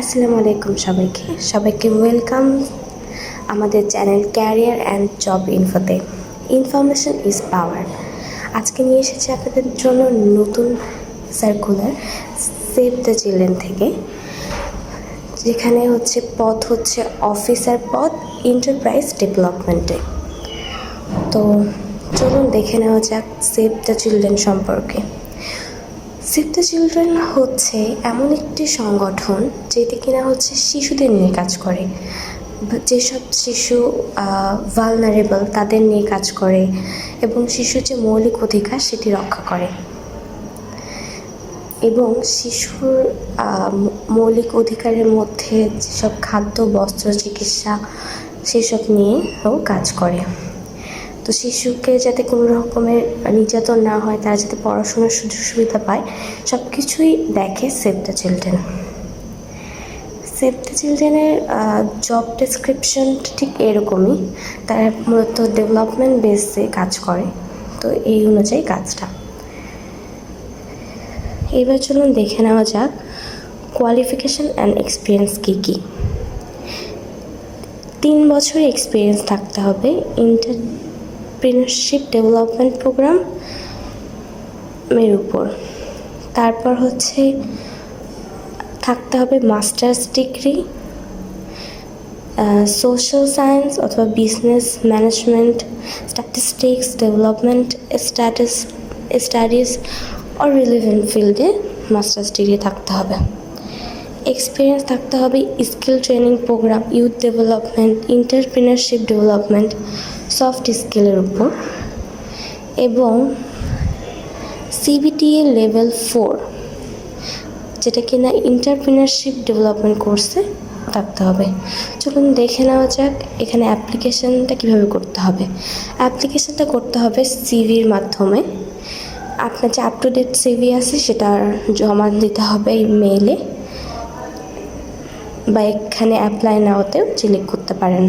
আসসালামু আলাইকুম সবাইকে। সবাইকে ওয়েলকাম আমাদের চ্যানেল ক্যারিয়ার অ্যান্ড জব ইনফোতে ইনফরমেশন ইজ পাওয়ার আজকে নিয়ে এসেছি আপনাদের জন্য নতুন সার্কুলার সেভ দ্য চিলড্রেন থেকে। যেখানে হচ্ছে পদ হচ্ছে অফিসার পদ এন্টারপ্রাইজ ডেভেলপমেন্টে তো চলুন দেখে নেওয়া যাক সেভ দ্য চিলড্রেন সম্পর্কে। সেভ দ্য চিলড্রেন হচ্ছে এমন একটি সংগঠন যেটি কিনা হচ্ছে শিশুদের নিয়ে কাজ করে। যেসব শিশু ভালনারেবল তাদের নিয়ে কাজ করে এবং শিশুর যে মৌলিক অধিকার সেটি রক্ষা করে। এবং শিশুর মৌলিক অধিকারের মধ্যে যেসব খাদ্য, বস্ত্র, চিকিৎসা সেসব নিয়েও কাজ করে। তো শিশুকে যাতে কোনো রকমের নির্যাতন না হয়, তারা যাতে পড়াশোনার সুযোগ সুবিধা পায় সব কিছুই দেখে save the children save the চিলড্রেনের job description ঠিক এরকমই। তারা মূলত ডেভেলপমেন্ট বেসে কাজ করে। তো এই অনুযায়ী কাজটা। এবার চলুন দেখে নেওয়া যাক কোয়ালিফিকেশান অ্যান্ড এক্সপিরিয়েন্স কী কী। তিন বছর এক্সপিরিয়েন্স থাকতে হবে। এন্টারপ্রিনারশিপ ডেভেলপমেন্ট প্রোগ্রাম এর উপর। তারপর হচ্ছে থাকতে হবে মাস্টার্স ডিগ্রি সোশ্যাল সায়েন্স অথবা business management statistics development স্ট্যাটিস studies or relevant ফিল্ডে মাস্টার্স ডিগ্রি থাকতে হবে। এক্সপিরিয়েন্স থাকতে হবে skill training program youth development entrepreneurship development soft স্কিলের উপর। এবং সিবিটিএ লেভেল ফোর যেটা কিনা এন্টারপ্রিনারশিপ ডেভেলপমেন্ট কোর্সে থাকতে হবে। চলুন দেখে নেওয়া যাক এখানে অ্যাপ্লিকেশনটা কীভাবে করতে হবে। অ্যাপ্লিকেশনটা করতে হবে সিভির মাধ্যমে। আপনার যে আপ টু ডেট সিভি আছে সেটা জমা দিতে হবে মেইলে বা এখানে অ্যাপ্লাই নাওতেও সিলেক্ট করতে পারেন।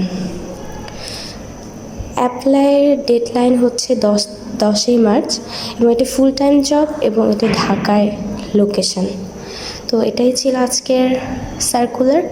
অ্যাপ্লাইয়ের ডেডলাইন হচ্ছে দশ, দশই মার্চ এবং এটা ফুল টাইম জব এবং এটি ঢাকায় লোকেশন তো এটাই ছিল আজকের সার্কুলার